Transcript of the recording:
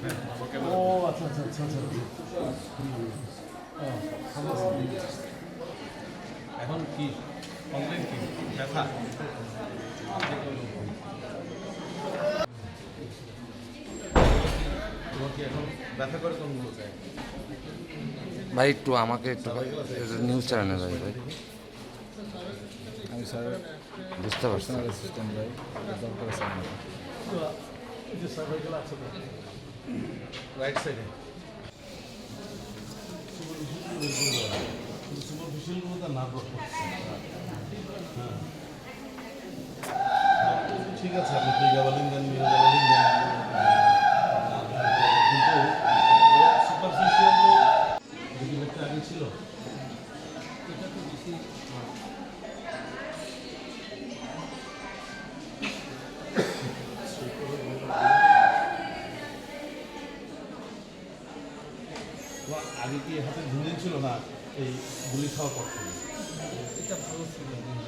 ও আচ্ছা আচ্ছা আচ্ছা আচ্ছা এখন কি কমপ্লেন কি ব্যথা ভাই একটু আমাকে একটু নিউজ চ্যানেলে ভাই ভাই। আমি স্যার বুঝতে পারছি। সিস্টেম ভাই দরকার স্যার রাইট সাইডে ঠিক আছে, আপনি প্রিগাবালিন দেন, মিরাবালিন দেন। কিন্তু সুপারফিশিয়াল ছিল, এটা তো বেশি তোমার আগে কি হাতে ঝুলিয়ে ছিল না এই গুলি খাওয়ার পর থেকে এটা ভালো ছিল হ্যাঁ